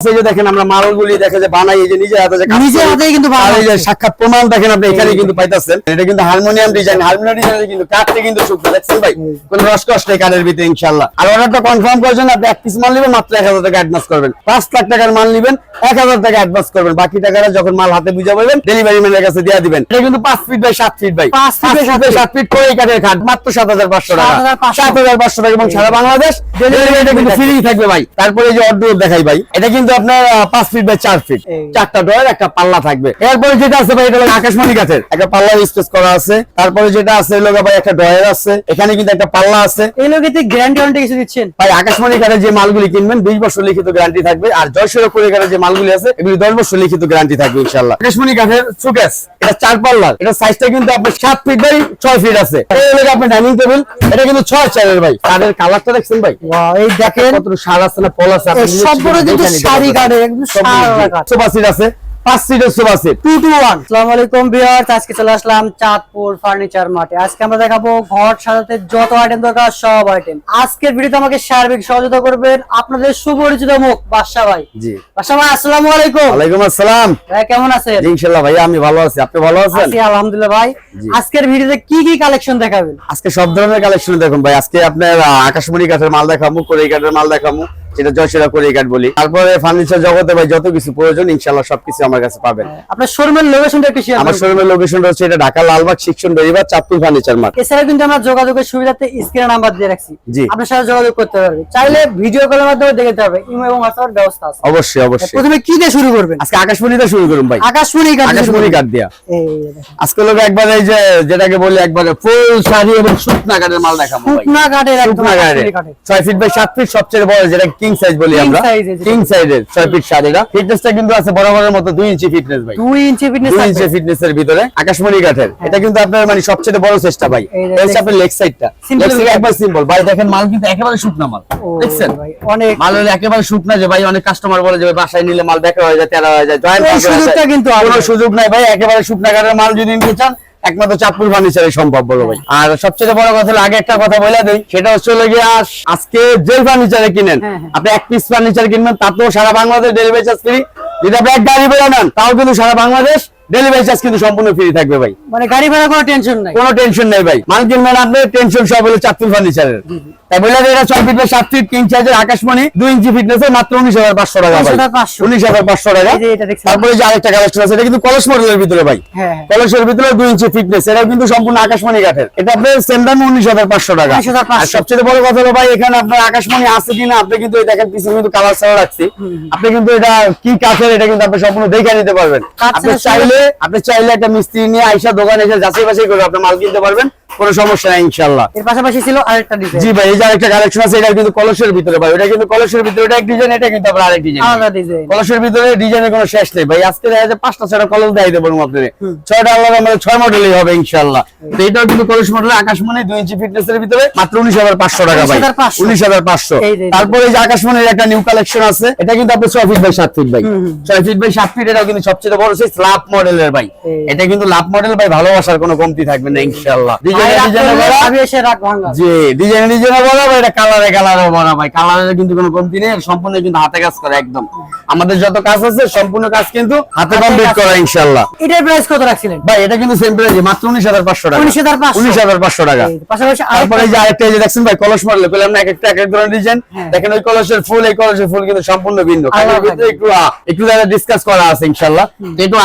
এই যে দেখেন আমরা মালগুলি দেখে যে বানাই এই যে নিজে হাতে যে কাজ নিজের কিন্তু আর যে সাক্ষাৎ প্রমাণ দেখেন আপনি এখানে কিন্তু পাইতাছেন। এটা কিন্তু হারমোনিয়াম ডিজাইন হারমোনিয়াম ডিজাইন কিন্তু কাটতে কিন্তু শুকনো দেখছেন ভাই? কোন রস নেই কানের ভিতরে ইনশাআল্লাহ। আর অর্ডারটা কনফার্ম করার জন্য আপনি এক পিস মাল নেবেন মাত্র এক হাজার টাকা অ্যাডভান্স করবেন। পাঁচ লাখ টাকার মাল নেবেন এক হাজার টাকা অ্যাডভান্স করবেন। বাকি টাকাটা যখন মাল হাতে বুঝা পাবেন ডেলিভারি ম্যানের কাছে দিয়ে দিবেন। এটা কিন্তু পাঁচ ফিট বাই সাত ফিট বাই পাঁচ feet by সাত ফিট করে কাঠের খাট মাত্র সাত হাজার পাঁচশো টাকা। 7,500 সাত হাজার পাঁচশো টাকা এবং সারা বাংলাদেশ। ডেলিভারিটা কিন্তু ফ্রি থাকবে ভাই। তারপরে যে অর্ডার দেখাই ভাই এটা কিন্তু আপনার পাঁচ ফিট বাই চার ফিট চারটা ডয়ের একটা পাল্লা থাকবে। এরপরে যেটা আছে ভাই এটা আকাশমণি গাছের। একটা পাল্লা স্পেস করা আছে। তারপরে যেটা আছে হলো ভাই একটা ডয়ের আছে। এখানে কিন্তু একটা পাল্লা আছে। এই লোকে গ্যারান্টি ওয়ারেন্টি কিছু দিচ্ছেন। ভাই আকাশমণি কাঠের যে মালগুলি কিনবেন দুই বছর লিখিত গ্যারান্টি থাকবে। আর জয়সুর করে কাঠের যে মালগুলি আছে এগুলি দশ বছর লিখিত গ্যারান্টি থাকবে ইনশাল্লাহ আকাশমণি গাছের সুকেস এটা চার পাল্লার। এটা সাইজটা কিন্তু আপনার সাত ফিট বাই ছয় ফিট আছে। আপনার ডাইনিং টেবিল এটা কিন্তু ছয় চারের ভাই। কাঠের কালারটা দেখছেন ভাই? এই দেখেন। কত সার আছে না পল আছে কিন্তু পারবেন। কাঠের, একদম সারা। সোফা সিট আছে পাঁচ সিটের sofa seat two two one আসসালামু আলাইকুম ভিউয়ার্স আজকে চলে আসলাম চাঁদপুর ফার্নিচার মার্টে আজকে আমরা দেখাবো ঘর সাজাতে যত আইটেম দরকার সব আইটেম আজকের ভিডিওতে আমাকে সার্বিক সহযোগিতা করবেন আপনাদের সুপরিচিত মুখ বাদশা ভাই। জি। বাদশা ভাই আসসালামু আলাইকুম। ওয়ালাইকুম আসসালাম। ভাই কেমন আছেন? ইনশাআল্লাহ ভাই আমি ভালো আছি। আপনি ভালো আছেন? আছি আলহামদুলিল্লাহ ভাই। আজকের ভিডিওতে কি কি কালেকশন দেখাবেন? আজকে সব ধরনের কালেকশন দেখুন ভাই। আজকে আপনার আকাশমণি কাঠের মাল দেখামু করে কাঠের মাল দেখামু যেটা জয়সেরা করে কাঠ বলি। তারপরে ফার্নিচার জগতে ভাই যত কিছু প্রয়োজন ইনশাআল্লাহ সবকিছু আমার কাছে পাবেন। আপনার শোরুমের লোকেশনটা শেয়ার আমার শোরুমের লোকেশনটা হচ্ছে এটা ঢাকা লালবাগ শিক্ষণ বেরিবার চাঁদপুর ফার্নিচার মার্ট এছাড়া কিন্তু আমরা যোগাযোগের সুবিধাতে স্ক্রিনে নাম্বার দিয়ে রাখছি। জি। আপনার সাথে যোগাযোগ করতে পারবে। চাইলে ভিডিও কলের মাধ্যমে দেখে নিতে হবে ইমো এবং হোয়াটসঅ্যাপের ব্যবস্থা আছে। অবশ্যই অবশ্যই। প্রথমে কি দিয়ে শুরু করবেন? আজকে আকাশমণিতে শুরু করুন ভাই। আকাশমণি শুরু আকাশমণি করবেন। দিয়া। আজকে লোক একবারে এই যে যেটাকে বলি একবারে ফুল শাড়ি এবং শুকনা কাঠের মাল দেখাবো ভাই। শুকনা কাঠের একদম শুকনা কাঠের। আকাশমণি ছয় ফিট বাই সাত ফিট সবচেয়ে বড় যেটা কিং সাইজ বলি আমরা। কিং সাইজের ছয় ফিট শাড়িটা ফিটনেসটা কিন্তু আছে বরাবরের মতো দুই ইঞ্চি ফিটনেস ভাই। দুই ইঞ্চি ফিটনেস দুই ইঞ্চি ফিটনেস এর ভিতরে আকাশমণি কাঠের। এটা কিন্তু আপনার মানে সবচেয়ে বড় চেষ্টা ভাই। এটা হচ্ছে আপনার লেগ সাইডটা লেগ সাইড একবার সিম্পল ভাই দেখেন মাল কিন্তু একেবারে শুকনা মাল। দেখছেন? অনেক মালের একেবারে শুকনা যে ভাই অনেক কাস্টমার বলে যে বাসায় নিলে মাল বেকার হয়ে যায় তেরা হয়ে যায় জয়েন্ট সুযোগটা কিন্তু কোনো সুযোগ নাই ভাই একেবারে শুকনা কাঠের মাল যদি নিতে চান একমাত্র চাঁদপুর ফার্নিচারে সম্ভব বলো ভাই। আর সবচেয়ে বড় কথা হলো আগে একটা কথা বলে দিই সেটা হচ্ছে হলো গিয়ে আজকে যে ফার্নিচারে কিনেন হ্যাঁ, হ্যাঁ। আপনি এক পিস ফার্নিচার কিনবেন তাতেও সারা বাংলাদেশ ডেলিভারি চার্জ ফ্রি যদি আপনি এক গাড়ি বেড়ে নেন তাও কিন্তু সারা বাংলাদেশ ডেলিভারি চার্জ কিন্তু সম্পূর্ণ ফ্রি থাকবে ভাই। মানে গাড়ি ভাড়া কোনো টেনশন নাই। কোনো টেনশন নাই ভাই। মাল কিনবেন আপনি টেনশন সব হলো চাঁদপুর ফার্নিচারের এটা ছয় ফিট সাত ফিট কিং সাইজের আকাশমণি দুই ইঞ্চি ফিটনেস মাত্র উনিশ হাজার পাঁচশো টাকা উনিশ হাজার পাঁচশো। টাকা। এটা তারপরে যে আরেকটা কালেকশন আছে এটা কিন্তু কলস মডেলের ভিতরে ভাই। হ্যাঁ হ্যাঁ। কলসের ভিতরে দুই ইঞ্চি ফিটনেস এটা কিন্তু সম্পূর্ণ আকাশমণি কাঠের। এটা আপনার সেম দাম উনিশ হাজার পাঁচশো টাকা। আর সবচেয়ে বড় কথা হলো ভাই এখানে আপনার আকাশমণি আছে কিনা আপনি কিন্তু পিছনে কিন্তু কালার ছাড়া রাখছি। আপনি কিন্তু এটা কি কাঠের এটা কিন্তু আপনি সম্পূর্ণ দেখে নিতে পারবেন। আপনি চাইলে আপনি চাইলে একটা মিস্ত্রি নিয়ে আইসা দোকানে এসে যাচাই বাছাই করে আপনি মাল কিনতে পারবেন কোনো সমস্যা নাই ইনশাল্লাহ এর পাশাপাশি ছিল আরেকটা জি ভাই যে আরেকটা কালেকশন আছে এটা কিন্তু কলসের ভিতরে ভাই। এটা কিন্তু কলসের ভিতরে এটা এক ডিজাইন এটা কিন্তু আবার আরেক ডিজাইন আলাদা ডিজাইন কলসের ভিতরে ডিজাইনের কোনো শেষ নেই ভাই। আজকে দেখা যায় পাঁচটা ছয়টা কলস দেখাই দেবো আপনাদের। ছয়টা আলাদা আমাদের ছয় মডেলই হবে ইনশাল্লাহ তো এটাও কিন্তু কলস মডেল আকাশমণি দুই ইঞ্চি ফিটনেস এর ভিতরে মাত্র উনিশ হাজার পাঁচশো টাকা ভাই। 19,500 উনিশ হাজার পাঁচশো। এই যে, এই যে। তারপরে এই যে আকাশমণির একটা নিউ কালেকশন আছে এটা কিন্তু আপনি ছয় ফিট বাই সাত ফিট ভাই। ছয় ফিট বাই সাত ফিট এটাও কিন্তু সবচেয়ে বড় সেই লাভ মডেলের ভাই। এটা কিন্তু লাভ মডেল ভাই ভালোবাসার কোনো কমতি থাকবে না ইনশাল্লাহ ডিজাইন ডিজাইনে জি ডিজাইন ডিজাইনে বলা ভাই এটা কালারে কালারে বলা ভাই। কালারের কিন্তু কোনো কমতি নেই সম্পূর্ণ কিন্তু হাতে কাজ করা একদম। আমাদের যত কাজ আছে সম্পূর্ণ কাজ কিন্তু হাতে কমপ্লিট করা ইনশাআল্লাহ। এটার প্রাইস কত রাখছিলেন? ভাই এটা কিন্তু সেম প্রাইস মাত্র উনিশ হাজার পাঁচশো টাকা। 19,500 উনিশ হাজার পাঁচশো টাকা। পাশাপাশি তারপরে যে আরেকটা আরেকটা যে দেখছেন ভাই কলস মডেল পেলাম না এক একটা এক এক ধরনের ডিজাইন হ্যাঁ। দেখেন ওই কলসের ফুল এই কলসের ফুল কিন্তু সম্পূর্ণ ভিন্ন। একটু একটু ডিসকাস করা আছে ইনশাআল্লাহ।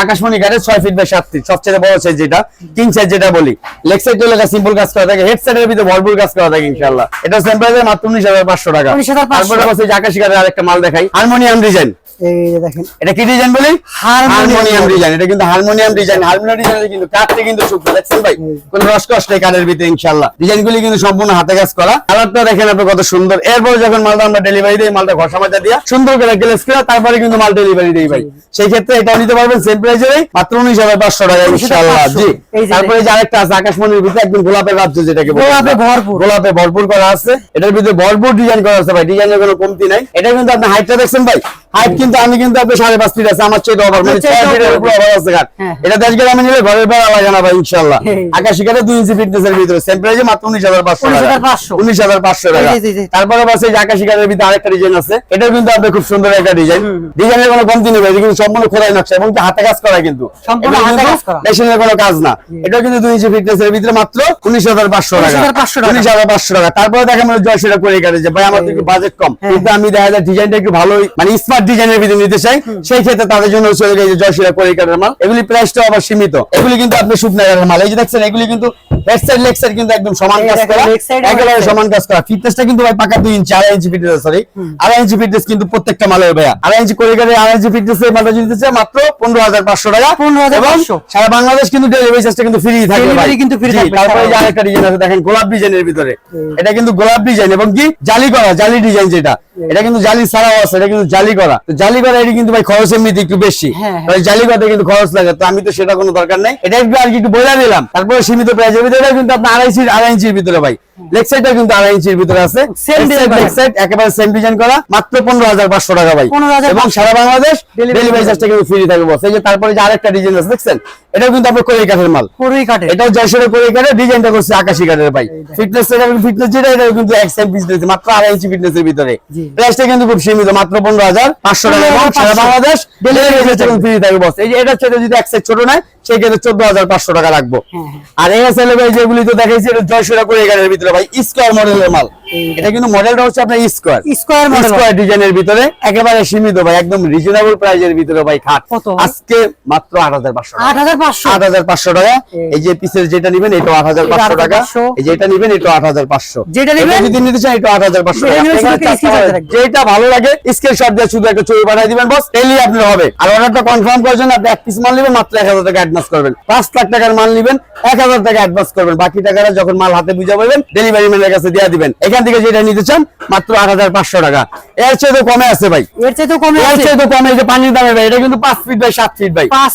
আকাশমণি ফিট বাই সাত ফিট সবচেয়ে বড় সাইজ যেটা কিং সাইজ যেটা বলি। লেগ সাইড সিম্পল কাজ করা থাকে হেড সাইডের ভিতরে ভরপুর কাজ করা থাকে ইনশাআল্লাহ। এটা স্যাম্পল মাত্র উনিশ হাজার পাঁচশো টাকা। 19,500 তারপরে আকাশি কাঠের আরেকটা মাল দেখাই। হারমোনিয়াম ডিজাইন এই দেখেন। এটা কি ডিজাইন বলি? হারমোনিয়াম হারমোনিয়াম ডিজাইন এটা কিন্তু হারমোনিয়াম ডিজাইন হারমোনিয়াম ডিজাইন কিন্তু কাটতে কিন্তু শুকনো দেখছেন ভাই? কোন রস নেই কাঠের ভিতরে ইনশাআল্লাহ। ডিজাইন কিন্তু সম্পূর্ণ হাতে কাজ করা। কালারটা দেখেন আপনি কত সুন্দর। এরপর যখন মালটা আমরা ডেলিভারি দিই মালটা ঘষা মাজা দিয়া সুন্দর করে গ্লেস তারপরে কিন্তু মাল ডেলিভারি দিই ভাই। সেই ক্ষেত্রে এটা নিতে পারবেন সেম প্রাইসে মাত্র উনিশ হাজার পাঁচশো টাকা ইনশাআল্লাহ। জি। তারপরে যে আরেকটা আছে আকাশমণির ভিতরে একদম গোলাপের রাজ্য যেটাকে গোলাপে ভরপুর। গোলাপে ভরপুর করা আছে। এটার ভিতরে ভরপুর ডিজাইন করা আছে ভাই। ডিজাইনের কোনো কমতি নাই। এটা কিন্তু আপনি হাইটটা দেখছেন ভাই। হাইট কিন্তু কিন্তু আমি কিন্তু আপনার সাড়ে পাঁচ ফিট আছে আমার চেয়ে ওভার মানে ছয় ফিটের উপরে ওভার আছে ঘাট হ্যাঁ। এটা দেশ গ্রামে নিলে ঘরের বেড়া লাগে না ভাই ইনশাল্লাহ হ্যাঁ। আকাশি কাটে দুই ইঞ্চি ফিটনেস এর ভিতরে সেম প্রাইজে মাত্র উনিশ হাজার পাঁচশো টাকা। উনিশ হাজার পাঁচশো। টাকা। তারপরে বাসে যে আকাশি কাটের ভিতরে আরেকটা ডিজাইন আছে। এটাও কিন্তু আপনার খুব সুন্দর একটা ডিজাইন ডিজাইনের কোনো কমতি নেই এটা কিন্তু সম্পূর্ণ খোদাই নকশা এবং হাতে কাজ করা কিন্তু। সম্পূর্ণ হাতে কাজ করা। মেশিনের কোনো কাজ না। এটাও কিন্তু দুই ইঞ্চি ফিটনেস এর ভিতরে মাত্র উনিশ হাজার পাঁচশো টাকা। 19,500 উনিশ হাজার পাঁচশো টাকা। তারপরে দেখেন মানে জয় সেটা করে কাটে যে ভাই আমার একটু বাজেট কম। হ্যাঁ। কিন্তু আমি দেখা যায় ডিজাইনটা একটু ভালোই মানে স্মার্ট ডিজাইনের ভিতরে নিতে চাই সেই ক্ষেত্রে তাদের জন্য চলে গেছে জয় সেটা করে কাটার মাল। এগুলি প্রাইসটা আবার সীমিত। এগুলি কিন্তু আপনি কাটার মাল। এই যে দেখছেন এগুলি কিন্তু হেড সাইড কিন্তু একদম সমান কাজ করা। leg side এবং একেবারে সমান কাজ করা। ফিটনেসটা কিন্তু ভাই পাকা দুই ইঞ্চি আড়াই ইঞ্চি ফিটনেস সরি আড়াই ইঞ্চি ফিটনেস কিন্তু প্রত্যেকটা মালের ভাইয়া। আড়াই ইঞ্চি করে আড়াই ইঞ্চি ফিটনেস এর মালটা যদি দিতে মাত্র পনেরো হাজার পাঁচশো টাকা। 15,500 এবং সারা বাংলাদেশ কিন্তু ডেলিভারি চার্জটা কিন্তু ফ্রি ভাই। কিন্তু free জি, তারপরে যে আরেকটা ডিজাইন আছে দেখেন গোলাপ ডিজাইনের ভিতরে। এটা কিন্তু গোলাপ ডিজাইন এবং কি? জালি করা জালি ডিজাইন যেটা। এটা কিন্তু জালি ছাড়াও আছে এটা কিন্তু জালি করা। তো জালি এটা কিন্তু ভাই খরচ এমনিতে একটু বেশি। হ্যাঁ, হ্যাঁ। তাই জালি করতে কিন্তু খরচ লাগে তো আমি তো সেটা কোনো দরকার নাই। এটা একটু আর কি একটু বলে দিলাম তারপরে সীমিত প্রাইজের ভিতরে কিন্তু আপনার আড়াই ইঞ্চি আড়াই ইঞ্চির ভিতরে ভাই। লেগ সাইডটা কিন্তু আড়াই ইঞ্চির ভিতরে আছে। লেগ সাইড একেবারে সেম ডিজাইন করা মাত্র পনেরো হাজার পাঁচশো টাকা ভাই। এবং সারা বাংলাদেশ ডেলিভারি চার্জটা কিন্তু ফ্রি থাকবে বস। এই যে তারপরে যে আরেকটা ডিজাইন আছে দেখছেন? কিন্তু আপনার কাঠের মাল। কাটে এটাও জয়সরে করে এখানে ডিজাইনটা করছে আকাশি কাঠের ভাই। ফিটনেস ফিটনেস যেটা এটা কিন্তু এক সেম মাত্র আড়াই ইঞ্চি ফিটনেস এর ভিতরে। প্রাইসটা কিন্তু খুব সীমিত মাত্র পনেরো হাজার পাঁচশো টাকা। এবং সারা 15,500 বাংলাদেশ ডেলিভারি ফ্রি থাকবে। বস। এই যে এটা ছেড়ে যদি এক সাইজ ছোট নয় সেই ক্ষেত্রে চোদ্দ হাজার পাঁচশো টাকা রাখব। হ্যাঁ, হ্যাঁ। আর এই আসলে ভাই যেগুলি তো দেখাইছি এটা জয়সরা করে এখানের ভিতরে ভাই স্কোয়ার মডেলের মাল। এটা কিন্তু মডেলটা হচ্ছে আপনার স্কোয়ার স্কোয়ার মডেল স্কোয়ার ডিজাইনের ভিতরে একেবারে সীমিত ভাই একদম রিজনেবল প্রাইজের ভিতরে ভাই খাট। আজকে মাত্র আট হাজার পাঁচশো আট হাজার পাঁচশো? আট হাজার পাঁচশো টাকা। এই যে পিসের যেটা নিবেন এটা আট হাজার পাঁচশো টাকা। এই যেটা নিবেন এটা আট হাজার পাঁচশো। যেটা নিবেন? যদি নিতে চান এটা আট হাজার পাঁচশো যেটা টাকা। ভালো লাগে স্ক্রিনশট দিয়ে শুধু একটা ছবি পাঠিয়ে দিবেন বস ডেলি আপনার হবে। আর অর্ডারটা কনফার্ম করার জন্য আপনি এক পিস মাল নেবেন মাত্র এক হাজার টাকা অ্যাডভান্স করবেন। পাঁচ লাখ টাকার মাল নিবেন এক হাজার টাকা অ্যাডভান্স করবেন। বাকি টাকাটা যখন মাল হাতে বুঝে পাবেন ডেলিভারি ম্যানের কাছে দিয়ে দিবেন। এখান থেকে যেটা নিতে চান মাত্র আট হাজার পাঁচশো টাকা। এর চেয়ে তো কমে আছে ভাই। এর চাইতেও কমে এর চেয়ে তো কমে যে পানির দামে ভাই এটা কিন্তু পাঁচ ফিট বাই সাত ফিট ভাই। পাঁচ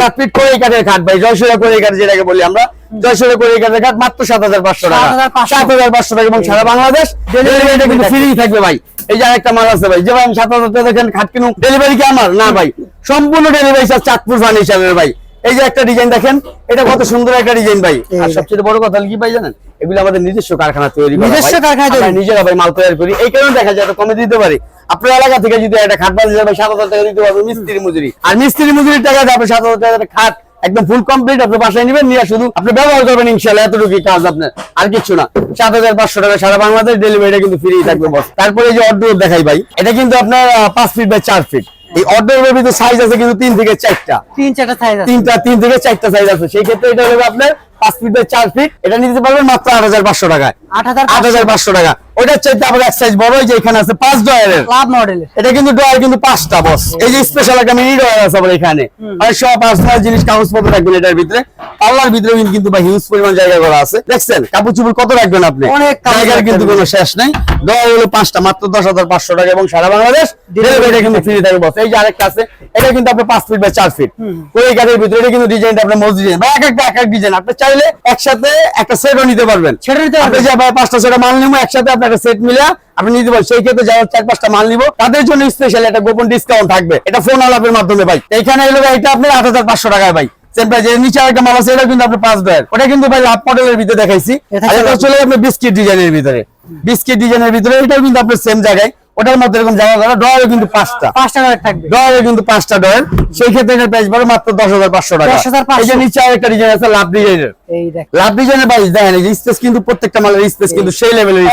সাত ফিট করে কাঠের খাট ভাই জয়সুরা করে কাঠ যেটাকে বলি আমরা জয়সুরা করে কাঠের খাট মাত্র সাত হাজার পাঁচশো টাকা। 7,500 সাত হাজার পাঁচশো টাকা এবং সারা বাংলাদেশ ডেলিভারিটা কিন্তু ফ্রি থাকবে ভাই। এই যে আরেকটা মাল আছে ভাই যে ভাই আমি সাত হাজার টাকা খাট কিনুন ডেলিভারি কি আমার? না ভাই। সম্পূর্ণ ডেলিভারি চাঁদপুর ফার্নিচারের ভাই। এই যে একটা ডিজাইন দেখেন এটা কত সুন্দর একটা ডিজাইন ভাই। আর সবচেয়ে বড় কথা কি ভাই জানেন? এগুলো আমাদের নিজস্ব কারখানা তৈরি নিজস্ব ভাই। কারখানায় তৈরি। নিজেরা ভাই মাল তৈরি করি। এই কারণে দেখা যায় কমে দিতে পারি। আপনার এলাকা থেকে যদি একটা খাট বানিয়ে যাবে সাত হাজার টাকা দিতে পারবে মিস্ত্রি মজুরি। আর মিস্ত্রি মজুরির টাকা আপনি সাত হাজার টাকা খাট একদম ফুল কমপ্লিট আপনি বাসায় নেবেন নিয়ে শুধু আপনি ব্যবহার করবেন ইনশাল্লাহ এতটুকু কাজ আপনার। আর কিছু না। সাত হাজার পাঁচশো টাকা সারা বাংলাদেশ ডেলিভারিটা কিন্তু ফ্রি থাকবে বস তারপরে এই যে অর্ডার দেখাই ভাই। এটা কিন্তু আপনার পাঁচ ফিট বাই চার ফিট এই অর্ডার বেবি তো সাইজ আছে কিন্তু তিন থেকে চারটা। তিন চারটা সাইজ আছে। তিনটা তিন থেকে চারটা সাইজ আছে। সেই ক্ষেত্রে এটা হবে আপনার পাঁচ ফিট বাই চার ফিট এটা নিতে পারবেন মাত্র আট হাজার পাঁচশো টাকা আট হাজার আট হাজার পাঁচশো টাকা। ওটার চাইতে আবার এক সাইজ বড় যে এখানে আছে পাঁচ ডয়ারের ক্লাব মডেলের। এটা কিন্তু ডয়ার কিন্তু পাঁচটা বস এই যে স্পেশাল একটা মিনি ডয়ার আছে আবার এখানে। আর সব পার্সোনাল জিনিস কাগজপত্র রাখবেন এটার ভিতরে। পাল্লার ভিতরে কিন্তু বা হিউজ পরিমাণ জায়গা করা আছে। দেখছেন কাপড় চুপড় কত রাখবেন আপনি? অনেক জায়গার কিন্তু কোনো শেষ নাই। ডয়ার হলো পাঁচটা মাত্র দশ হাজার পাঁচশো টাকা এবং সারা বাংলাদেশ। ডেলিভারিটা কিন্তু ফ্রি থাকবে বস এই যে আরেকটা আছে এটা কিন্তু আপনার পাঁচ ফিট বা চার ফিট ওই গাড়ির ভিতরে এটা কিন্তু ডিজাইনটা আপনার মজুরি ডিজাইন বা এক একটা এক এক ডিজাইন আপনি চাইলে একসাথে একটা সেটও নিতে পারবেন। সেটা নিতে আপনি পারবেন। পাঁচটা ছটা মাল নিবো একসাথে আপনার একটা সেট মিলে আপনি নিতে পারেন। সেই ক্ষেত্রে যারা চার পাঁচটা মাল নিবো তাদের জন্য স্পেশাল একটা গোপন ডিসকাউন্ট থাকবে। এটা ফোন আলাপের মাধ্যমে ভাই। এখানে এলো ভাই এটা আপনার আট হাজার পাঁচশো টাকায় ভাই। Same price, এর নিচে একটা মাল আছে এটা কিন্তু আপনি পাঁচ দেয় ওটা কিন্তু ভাই লাভ মডেলের ভিতরে দেখাইছি। এটা আর এটা চলে- চলে আপনি বিস্কিট ডিজাইনের ভিতরে। বিস্কিট ডিজাইনের ভিতরে এটাও কিন্তু আপনার সেম জায়গায়। ওটার মধ্যে এরকম জায়গা করা কিন্তু পাঁচটা। পাঁচটা থাকবে। ডয়ারে কিন্তু পাঁচটা ডয়ার সেই ক্ষেত্রে প্রাইস পড়ে মাত্র দশ হাজার পাঁচশো টাকা। 10,500 এই যে নিচে আরেকটা ডিজাইন আছে লাভ ডিজাইনের এই দেখ। লাভ ডিজাইনের বাইশ দেখেন এই যে স্পেস কিন্তু প্রত্যেকটা মালের স্পেস কিন্তু সেই লেভেলের।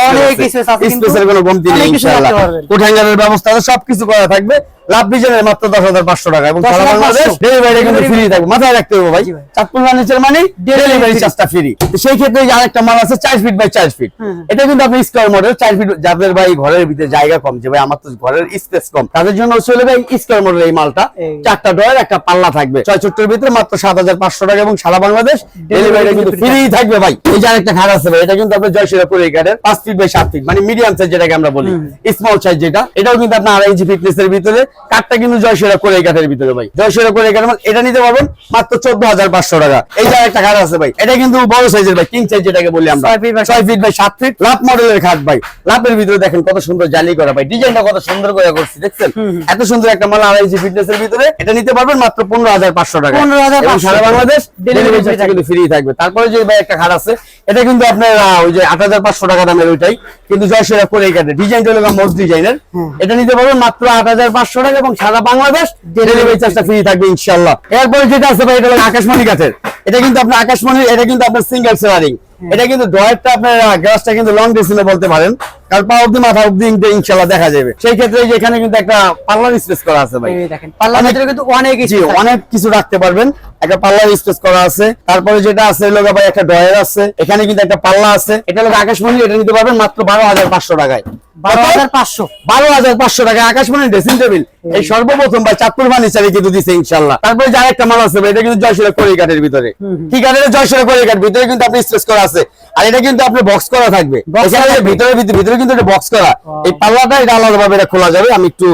স্পেসের কোনো কমতি নেই ইনশাআল্লাহ। কোঠাঙ্গারের ব্যবস্থা আছে সবকিছু করা থাকবে। লাভ ডিজাইনের মাত্র দশ হাজার পাঁচশো টাকা এবং সারা বাংলাদেশ ডেলিভারি কিন্তু ফ্রি থাকবে। মাথায় রাখতে হবে ভাই। চাঁদপুর মানে ডেলিভারি চার্জটা ফ্রি সেই ক্ষেত্রে যে আরেকটা মাল আছে চার ফিট বাই চার ফিট এটা কিন্তু আপনি স্কোয়ার মডেল চার ফিট যাদের ভাই ঘরের ভিতরে জায়গা কম যে ভাই আমার তো ঘরের স্পেস কম। তাদের জন্য চলে ভাই স্কোয়ার মডেল এই মালটা। চারটা ডয়ার একটা পাল্লা থাকবে। ছয় চট্টর ভিতরে মাত্র সাত হাজার পাঁচশো টাকা এবং সারা বাংলাদেশ ডেলিভারি কিন্তু ফ্রি থাকবে ভাই। এই যে আরেকটা খাট আছে ভাই এটা কিন্তু আপনার জয়শিরা পুরী কাঠের পাঁচ ফিট বাই সাত ফিট মানে মিডিয়াম সাইজ যেটাকে আমরা বলি। স্মল সাইজ যেটা এটাও কিন্তু আপনার আড়াই ইঞ্চি ফিটনেস এর ভিতরে। কাঠটা কিন্তু জয়সেরা করে কাঠের ভিতরে ভাই। জয়সেরা করে কাঠের মাল এটা নিতে পারবেন মাত্র চোদ্দ হাজার পাঁচশো টাকা। এই যে একটা খাট আছে ভাই এটা কিন্তু বড় সাইজের ভাই কিং সাইজ যেটাকে বলি আমরা। ছয় ফিট বাই সাত ফিট লাভ মডেলের খাট ভাই। লাভের ভিতরে দেখেন কত সুন্দর জালি করা ভাই। ডিজাইনটা কত সুন্দর করে করছি দেখছেন? এত সুন্দর একটা মাল আড়াইশি ফিটনেস এর ভিতরে। এটা নিতে পারবেন মাত্র পনেরো হাজার পাঁচশো টাকা। 15,500 এবং সারা বাংলাদেশ ডেলিভারি কিন্তু ফ্রি থাকবে। তারপরে যে ভাই একটা খাট আছে এটা কিন্তু আপনার ওই যে আট হাজার পাঁচশো টাকা দামের ওইটাই। কিন্তু জয়সেরা করে কাটে ডিজাইনটা হলো মোস্ট ডিজাইনের। এটা নিতে পারবেন মাত্র আট হাজার পাঁচশো টাকা এবং সারা বাংলাদেশ ডেলিভারি চার্জটা ফ্রি থাকবে ইনশাল্লাহ এরপর যেটা আছে ভাই এটা হলো আকাশমণি গাছের। এটা কিন্তু আপনার আকাশমণি এটা কিন্তু আপনার সিঙ্গেল সেলারিং এটা কিন্তু ডয়ারটা আপনার গ্লাসটা কিন্তু লং ডিসিনে বলতে পারেন। কারণ পা অব্দি মাথা অব্দি ইনশাল্লাহ দেখা যাবে। সেই ক্ষেত্রে এখানে কিন্তু একটা পার্লার স্পেস করা আছে ভাই। দেখেন পাল্লার ভিতরে কিন্তু অনেক কিছু অনেক কিছু রাখতে পারবেন। একটা পাল্লার স্পেস করা আছে। তারপরে যেটা আছে হলো ভাই একটা ডয়ার আছে। এখানে কিন্তু একটা পাল্লা আছে। এটা হলো আকাশমণি এটা নিতে পারবেন মাত্র বারো হাজার পাঁচশো টাকায়। বারো হাজার পাঁচশো। বারো হাজার পাঁচশো টাকা আকাশমণি ড্রেসিং টেবিল এই সর্বপ্রথম ভাই চাঁদপুর ফার্নিচারে কিন্তু দিছে ইনশাল্লাহ তারপরে যে আরেকটা মাল আছে এটা কিন্তু জয়শিলা কড়ি কাঠের ভিতরে। ঠিক আছে এটা জয়শিলা কড়ি কাঠ ভিতরে কিন্তু আপনি স্পেস করা আছে। আর এটা কিন্তু আপনি বক্স করা থাকবে। থাকবে। ভিতরে ভিতরে কিন্তু এটা বক্স করা। এই পাল্লাটা এটা আলাদা ভাবে এটা খোলা যাবে আমি একটু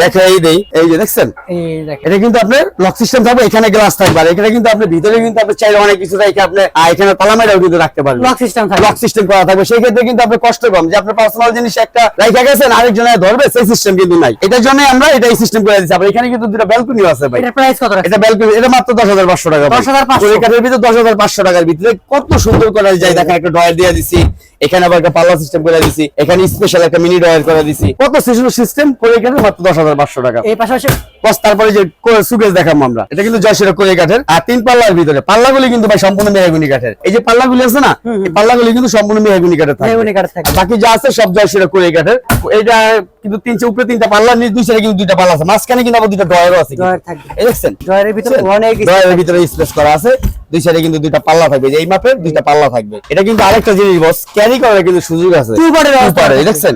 দেখাই দেই। এই যে দেখছেন? এটা কিন্তু আপনার লক সিস্টেম থাকবে এখানে গ্লাস থাকবে। আর এখানে কিন্তু আপনি ভিতরে কিন্তু আপনি চাইলে অনেক কিছু রেখে আপনি এখানে তালা মেরাও কিন্তু রাখতে পারবেন। লক সিস্টেম থাকে লক সিস্টেম করা থাকবে। সেই ক্ষেত্রে কিন্তু আপনার কষ্ট কম যে আপনার পার্সোনাল জিনিস একটা রাখা গেছেন আরেকজনে ধরবে সেই সিস্টেম কিন্তু নাই। এটার জন্য আমরা এটাই সিস্টেম করে দিচ্ছি। আবার এখানে কিন্তু দুটো ব্যালকনি আছে ভাই। এটার প্রাইস কত এটা ব্যালকনি এটা মাত্র দশ হাজার পাঁচশো টাকা ভাই। 10,500 ওই কাঠের ভিতরে দশ হাজার পাঁচশো টাকার ভিতরে কত সুন্দর করে যায় দেখেন একটা ডয়ার দিয়ে দিছি এখানে আবার একটা পাল্লা সিস্টেম করে দিছি এখানে স্পেশাল একটা মিনি ডয়ার করে দিছি। কত সিস্টেম করে এখানে মাত্র দশ হাজার পাঁচশো টাকা। এই পাশাপাশি বস তারপরে যে সুকেশ দেখাবো আমরা। এটা কিন্তু করে কাঠের। আর তিন পাল্লার ভিতরে। পাল্লাগুলি কিন্তু ভাই সম্পূর্ণ মেহাগুনি কাঠের। এই যে পাল্লাগুলি আছে না এই পাল্লাগুলি কিন্তু সম্পূর্ণ মেহাগুনি কাঠের থাকে। বাকি যা আছে সব জয়সিরা করে কাঠের। এটা কিন্তু তিনটে উপরে তিনটা পাল্লা নিচ দুই সাইডে কিন্তু দুইটা পাল্লা আছে। মাঝখানে কিন্তু আবার দুইটা ডয়ারও আছে। থাকবে। দেখছেন? ডয়ারের ভিতরে অনেক কিছু ডয়ারের ভিতরে স্পেস করা আছে। দুই সাইডে কিন্তু দুইটা পাল্লা থাকবে এই মাপের দুইটা পাল্লা থাকবে। এটা কিন্তু আরেকটা জিনিস বস ক্যারি করার কিন্তু সুযোগ আছে। দেখছেন।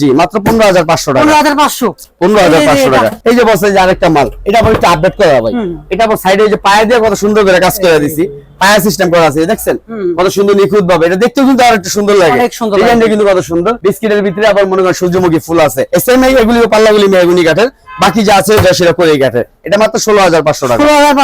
জি মাত্র পনেরো হাজার পাঁচশো টাকা। পনেরো হাজার পাঁচশো। পনেরো হাজার পাঁচশো টাকা। এই যে বসে যে আরেকটা মাল এটা আবার একটু আপডেট করা ভাই। এটা আবার সাইডে যে পায়ে দিয়ে কত সুন্দর করে কাজ করে দিছি। পায়া সিস্টেম করা আছে দেখছেন? কত সুন্দর নিখুঁত ভাবে এটা দেখতেও কিন্তু আর একটু সুন্দর লাগে। ডিজাইনটা কিন্তু কত সুন্দর। বিস্কিটের ভিতরে আবার মনে করেন সূর্যমুখী ফুল আছে। এস এসএম এগুলি পাল্লাগুলি মেহগুনি কাঠের। বাকি যা আছে যা সেটা করে কাঠের এটা মাত্র ষোলো হাজার পাঁচশো টাকা।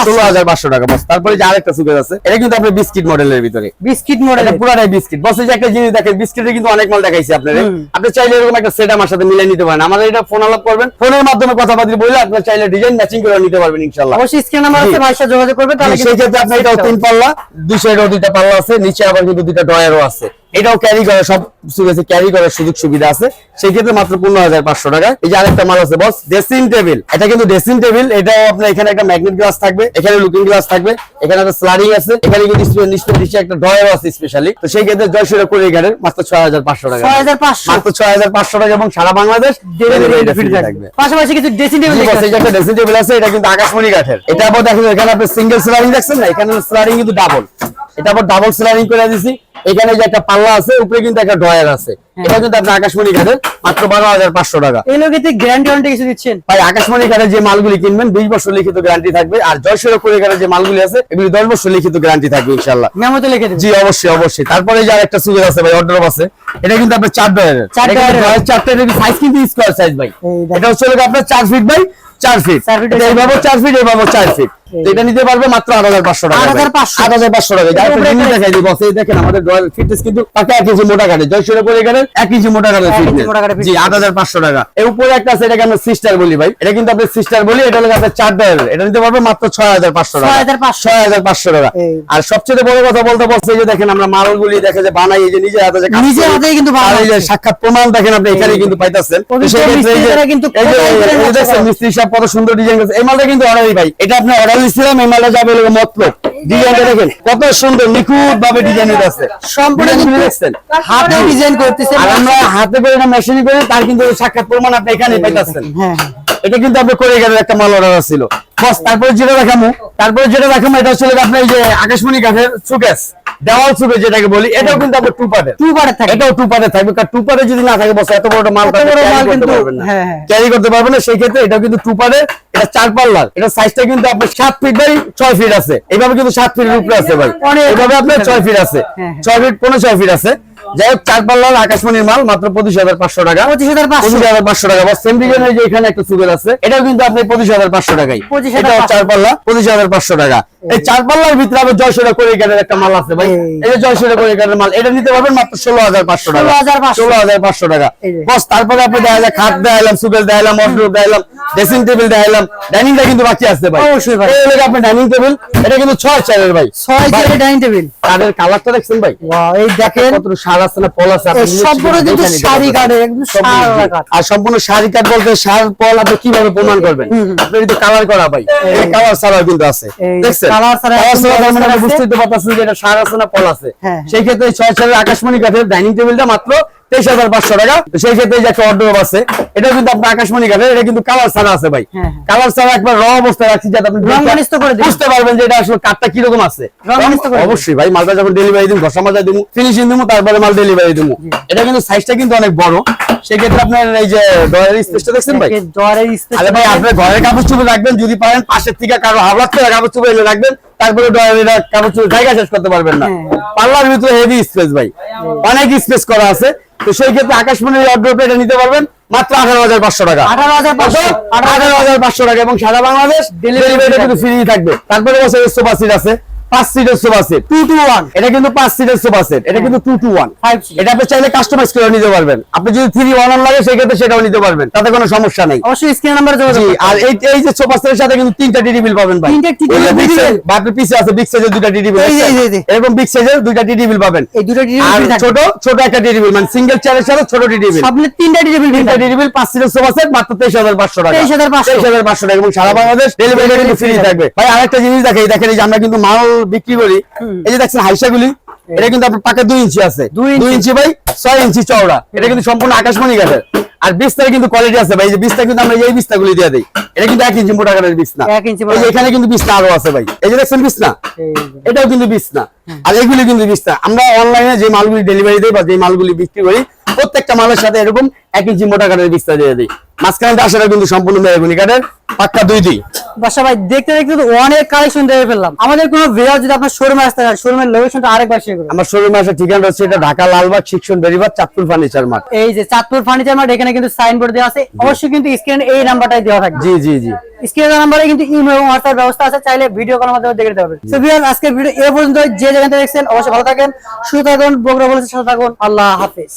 ষোলো হাজার পাঁচশো। টাকা। বস তারপরে যে আরেকটা সুকের আছে এটা কিন্তু আপনার বিস্কিট মডেলের ভিতরে। বিস্কিট মডেল পুরাটাই বিস্কিট। বসে যে একটা জিনিস দেখেন বিস্কিটের কিন্তু অনেক মাল দেখাইছি আপনার আপনি চাইলে এরকম একটা সেট আমার সাথে মিলিয়ে নিতে পারেন। আমাদের এটা ফোন আলাপ করবেন। ফোনের মাধ্যমে কথা কথাবার্তা বলে আপনার চাইলে ডিজাইন ম্যাচিং করে নিতে পারবেন ইনশাল্লাহ অবশ্যই স্ক্রিন নাম্বার আছে। ভাইয়ের সাথে যোগাযোগ করবে তাহলে সেই ক্ষেত্রে আপনার এটাও তিন পাল্লা দুই সাইডেও দুইটা পাল্লা আছে নিচে আবার কিন্তু দুইটা ডয়ারও আছে। এটাও ক্যারি করার সব সুবিধা ক্যারি করার সুযোগ সুবিধা আছে। সেই ক্ষেত্রে মাত্র পনেরো হাজার পাঁচশো টাকা। এই যে আরেকটা মাল আছে বস ড্রেসিং টেবিল এটা কিন্তু ড্রেসিং টেবিল এটাও আপনার এখানে একটা ম্যাগনেট গ্লাস থাকবে এখানে লুকিং গ্লাস থাকবে এখানে একটা স্লাডিং আছে এখানে কিন্তু নিচে একটা ডয়ারও আছে স্পেশালি তো সেই ক্ষেত্রে জয়সুরা করে এখানে মাত্র ছয় হাজার পাঁচশো টাকা। 6,500 মাত্র ছয় হাজার পাঁচশো টাকা এবং সারা বাংলাদেশ পাশাপাশি কিছু ড্রেসিং টেবিল এই একটা ড্রেসিং টেবিল আছে এটা কিন্তু আকাশমণি কাঠের এটা আবার দেখেন এখানে আপনি সিঙ্গেল স্লারিং দেখছেন না? এখানে স্লারিং কিন্তু ডাবল এটা আবার ডাবল স্লারিং করে দিছি। এখানে যে একটা পাল্লা আছে উপরে কিন্তু একটা ডয়ার আছে। এটা কিন্তু আপনি আকাশমণি কাঠের মাত্র বারো হাজার পাঁচশো টাকা। এই লোকেতে গ্যারান্টি ওয়ারেন্টি কিছু দিচ্ছেন। ভাই আকাশমণি কাঠের যে মালগুলি কিনবেন বিশ বছর লিখিত গ্যারান্টি থাকবে। আর জয়সুর করে কাঠের যে মালগুলি আছে এগুলি দশ বছর লিখিত গ্যারান্টি থাকবে ইনশাল্লাহ মেমোতে লিখে জি অবশ্যই অবশ্যই। তারপরে যে আরেকটা সুযোগ আছে ভাই অর্ডার আছে। এটা কিন্তু আপনার চার ডয়ারের চার ডয়ারের। চারটা সাইজ কিন্তু স্কোয়ার সাইজ ভাই। এটা হচ্ছে আপনার চার ফিট বাই চার ফিট এইভাবে চার ফিট এইভাবে চার ফিট এটা নিতে পারবে মাত্র আট হাজার পাঁচশো টাকা। আট হাজার পাঁচশো। টাকা। দেখাই দিব দেখেন আমাদের ফিটনেস কিন্তু এক ইঞ্চি মোটা কাটে। জয়সুরে এক ইঞ্চি মোটা কাটে ফিটনেস জি আট হাজার পাঁচশো টাকা। এর উপরে একটা আছে এটাকে আমরা সিস্টার বলি ভাই। এটা কিন্তু আপনি সিস্টার বলি এটা আপনার চার এটা নিতে পারবে মাত্র ছয় হাজার পাঁচশো টাকা। ছয় হাজার পাঁচশো। টাকা। আর সবচেয়ে বড় কথা বলতে বলছে যে দেখেন আমরা মালগুলি দেখে যে বানাই এই যে নিজের হাতে যে কাজ করি। হাতেই কিন্তু এই যে সাক্ষাৎ প্রমাণ দেখেন আপনি এখানে কিন্তু পাইতেছেন। সেক্ষেত্রে এই যে-? মিস্ত্রি কত সুন্দর ডিজাইন করেছে। এই মালটা কিন্তু অর্ডারই ভাই। এটা আপনি অর্ডার দিচ্ছিলাম এই মালটা যাবে মতলব ডিজাইনটা দেখেন কত সুন্দর নিখুঁত ভাবে ডিজাইন আছে। সম্পূর্ণ দেখছেন? হাতে ডিজাইন করতেছে আর আমরা হাতে করে না মেশিনে করে তার কিন্তু সাক্ষাৎ প্রমাণ আপনি এখানে পাইতেছেন। হ্যাঁ এটা কিন্তু আপনি করে গেলেন একটা মাল অর্ডার ছিল। বস তারপরে যেটা দেখামু তারপরে যেটা দেখামু এটা ছিল আপনার এই যে আকাশমণি কাঠের সুকেস দেওয়াল যেটাকে বলি এটাও কিন্তু আপনার টু পার্টের টু পারে থাকে। এটাও টু থাকবে কারণ টু পার্টে যদি না থাকে বসে এত বড় মাল বড় মাল কিন্তু, হ্যাঁ, হ্যাঁ। ক্যারি করতে পারবে না সেই ক্ষেত্রে এটাও কিন্তু টু এটা চার পাল্লার। এটা সাইজটা কিন্তু আপনার সাত ফিট বাই ছয় ফিট আছে। এইভাবে কিন্তু সাত ফিটের উপরে আছে ভাই। এইভাবে আপনার ছয় ফিট আছে। হ্যাঁ, হ্যাঁ। ছয় ফিট পনেরো ছয় ফিট আছে। যাই হোক চার পাল্লার আকাশমণির মাল মাত্র পঁচিশ হাজার পাঁচশো টাকা। পঁচিশ হাজার পাঁচশো। পঁচিশ হাজার পাঁচশো টাকা। বা সেম ডিজাইনের যে এখানে একটা সুগের আছে এটাও কিন্তু আপনি পঁচিশ হাজার পাঁচশো টাকাই 25,500 এটাও চার পাল্লা পঁচিশ হাজার পাঁচশো টাকা। এই চার পাল্লার ভিতরে আবার জয়সুরা করে কাঠের একটা মাল আছে ভাই। এই। জয়সুরা করে কাঠের মাল এটা নিতে পারবেন মাত্র ষোলো হাজার পাঁচশো টাকা। ষোলো হাজার পাঁচশো। টাকা। বস তারপরে আপনি দেখা যায় খাট দেখাইলাম সুগের দেখাইলাম অর্ডার দেখাইলাম ড্রেসিং টেবিল দেখাইলাম ডাইনিংটা কিন্তু বাকি আছে ভাই। অবশ্যই ভাই। এই আপনার ডাইনিং টেবিল এটা কিন্তু ছয় চারের ভাই। ছয় ভাই, চেয়ারের ডাইনিং টেবিল। কাঠের কালারটা দেখছেন ভাই? এই দেখেন। কত আছে পল আছে সম্পূর্ণ কিন্তু শাড়ি পারবেন। একদম সম্পূর্ণ সারা জি। কাঠ আর সম্পূর্ণ শাড়ি কাঠ বলতে পল আপনি কীভাবে প্রমাণ করবেন আপনি কিন্তু কালার করা ভাই কালার ছাড়াও কিন্তু আছে এই দেখছেন কালার ছাড়া তার আছে। আপনি বুঝতেই তো পারতেছেন যে এটা আছে না পল আছে হ্যাঁ। সেই ক্ষেত্রে এই ছয় সালের আকাশমণি কাঠের ডাইনিং টেবিলটা মাত্র তেইশ হাজার পাঁচশো টাকা। তো সেই ক্ষেত্রে যে একটা অর্ডার আছে এটা কিন্তু আপনার আকাশমণি কাঠের এটা কিন্তু কালার ছাড়া আছে ভাই। হ্যাঁ, হ্যাঁ। কালার ছাড়া একবার র অবস্থায় রাখছি যাতে আপনি। বুঝতে পারবেন যে এটা আসলে কাঠটা কীরকম আছে। অবশ্যই ভাই মালটা যখন ডেলিভারি দিন ঘষা মাজা দিমু ফিনিশিং দিমু তারপরে মাল ডেলিভারি দিমু এটা কিন্তু সাইজটা কিন্তু অনেক বড়। সেক্ষেত্রে আপনার এই যে ডয়ারের স্পেসটা দেখছেন ভাই? জ্বরের স্পেস আরে ভাই আপনার ঘরের কাপড় চোপড় রাখবেন যদি পারেন পাশের থেকে কারও হাওলাত করে কাপড় চোপড় এনে রাখবেন তারপরে ডয়ারের কাপড় চোপড় জায়গা শেষ করতে পারবেন না। হ্যাঁ। পাল্লার ভিতরে হেভি স্পেস ভাই। অনেক স্পেস করা আছে। তো সেই ক্ষেত্রে আকাশমণির অর্ডার এটা নিতে পারবেন মাত্র আঠারো হাজার পাঁচশো টাকা। আঠারো হাজার পাঁচশো? আঠারো হাজার পাঁচশো টাকা এবং সারা বাংলাদেশ ডেলিভারি কিন্তু ফ্রি থাকবে। তারপরে বছর সোফা সিট আছে। পাঁচ সিটের sofa set two two one এটা কিন্তু পাঁচ সিটের সোফা সেট এটা কিন্তু টু টু ওয়ান এটা আপনি চাইলে কাস্টমাইজ করে নিতে পারবেন। আপনি যদি থ্রি ওয়ান ওয়ান লাগে সেই ক্ষেত্রে সেটাও নিতে পারবেন। তাতে কোনো সমস্যা নেই। অবশ্যই স্ক্রিন নাম্বার যোগাযোগ আর এই এই যে সোফা সেটের সাথে কিন্তু তিনটা টিডি বিল পাবেন ভাই। তিনটা TD bill বিগ দিবেন? পিছে আছে বিগ সাইজের দুইটা টিডি বিল। এরকম বিগ সাইজের দুইটা টিডি বিল পাবেন। এই দুটো আর ডিটেইল ছোট ছোট একটা টিডি বিল মানে সিঙ্গেল চেয়ারের সাথে ছোট টিডি বিল তিনটা ডিটেইল তিনটা টিডি বিল পাঁচ সিটের সোফা সেট মাত্র তেইশ হাজার পাঁচশো টাকা। 23,500 তেইশ হাজার পাঁচশো টাকা। এবং সারা বাংলাদেশ ডেলিভারি কিন্তু ফ্রি থাকবে। ভাই আরেকটা জিনিস দেখাই দেখেন এই যে আমরা কিন্তু মাল বিক্রি করি। এই যে দেখছেন হাইসাগুলি এটা কিন্তু আপনার পাকা দুই ইঞ্চি আছে। দুই ইঞ্চি। ভাই ছয় ইঞ্চি চওড়া। এটা কিন্তু সম্পূর্ণ আকাশমণি গাছের। আর বিস্তার কিন্তু কোয়ালিটি আছে ভাই এই যে বিস্তার কিন্তু আমরা এই বিস্তাগুলি দিয়ে দিই। এটা কিন্তু এক ইঞ্চি মোটা কাঠের বিছনা। এই যে এখানে কিন্তু বিছনা আরও আছে ভাই। এই যে দেখছেন বিছনা এটাও কিন্তু বিছনা। আর এগুলি কিন্তু বিছনা। আমরা অনলাইনে যে মালগুলি ডেলিভারি দেই বা যে মালগুলি বিক্রি করি প্রত্যেকটা মালের সাথে এরকম এক ইঞ্চি মোটা কাঠের বিছনা দিয়ে দিই। মাঝখানে আসাটা কিন্তু সম্পূর্ণ মেহগুনি কাঠের পাক্কা দুই দুই। বাসা ভাই দেখতে দেখতে তো অনেক কালেকশন দেখে ফেললাম। আমাদের কোনো ভিডিও যদি আপনার শোরুমে আসতে চান শোরুমের লোকেশনটা আরেকবার শেয়ার করুন। আমার শোরুমে আসার ঠিকানা হচ্ছে এটা ঢাকা লালবাগ শিক্ষণ বেরিবাগ চাঁদপুর ফার্নিচার মার্ট এই যে চাঁদপুর ফার্নিচার মার্ট এখানে কিন্তু সাইনবোর্ড দেওয়া আছে। অবশ্যই কিন্তু স্ক্রিনে এই নাম্বারটাই দেওয়া থাকবে। জি জি জি। স্ক্রিনের নাম্বারে কিন্তু ইমেল এবং হোয়াটসঅ্যাপ ব্যবস্থা আছে। চাইলে ভিডিও কলের মাধ্যমে দেখে নিতে পারবেন। সো ভিউয়ার আজকে ভিডিও এ পর্যন্ত যে যেখান থেকে দেখছেন অবশ্যই ভালো থাকেন সুস্থ থাকুন বগুড়া বলেছে সাথে থাকুন। আল্লাহ হাফেজ।